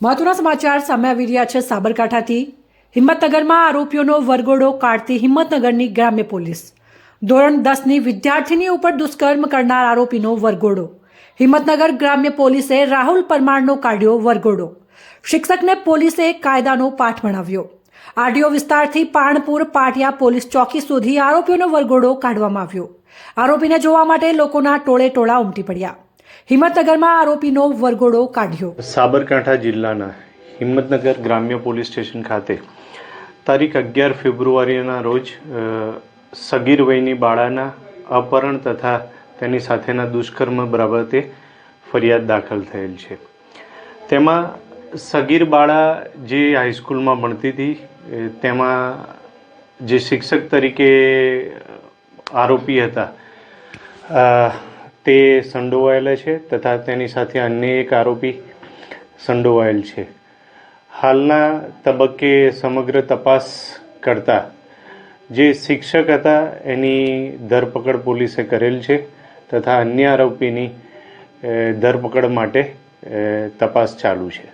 મહત્વના સમાચાર સામે આવી રહ્યા છે સાબરકાંઠાથી. હિંમતનગરમાં આરોપીઓનો વરઘોડો કાઢતી હિંમતનગરની ગ્રામ્ય પોલીસ. ધોરણ દસની વિદ્યાર્થીની ઉપર દુષ્કર્મ કરનાર આરોપીનો વરઘોડો. હિંમતનગર ગ્રામ્ય પોલીસે રાહુલ પરમારનો કાઢ્યો વરઘોડો. શિક્ષકને પોલીસે કાયદાનો પાઠ ભણાવ્યો. આરડીઓ વિસ્તારથી પાણપુર પાટિયા પોલીસ ચોકી સુધી આરોપીઓનો વરઘોડો કાઢવામાં આવ્યો. આરોપીને જોવા માટે લોકોના ટોળે ટોળા ઉમટી પડ્યા. હિંમતનગરમાં આરોપીનો વરઘોડો કાઢ્યો. સાબરકાંઠા જિલ્લાના હિંમતનગર ગ્રામ્ય પોલીસ સ્ટેશન ખાતે તારીખ અગિયાર ફેબ્રુઆરીના રોજ સગીર વયની બાળાના અપહરણ તથા તેની સાથેના દુષ્કર્મ બાબતે ફરિયાદ દાખલ થયેલ છે. તેમાં સગીર બાળા જે હાઈસ્કૂલમાં ભણતી હતી તેમાં જે શિક્ષક તરીકે આરોપી હતા તે સંડોવાયેલા છે તથા તેની સાથે અન્ય એક આરોપી સંડોવાયેલ છે. હાલના તબક્કે સમગ્ર તપાસ કરતા જે શિક્ષક હતા એની ધરપકડ પોલીસે કરેલ છે તથા અન્ય આરોપીની ધરપકડ માટે તપાસ ચાલુ છે.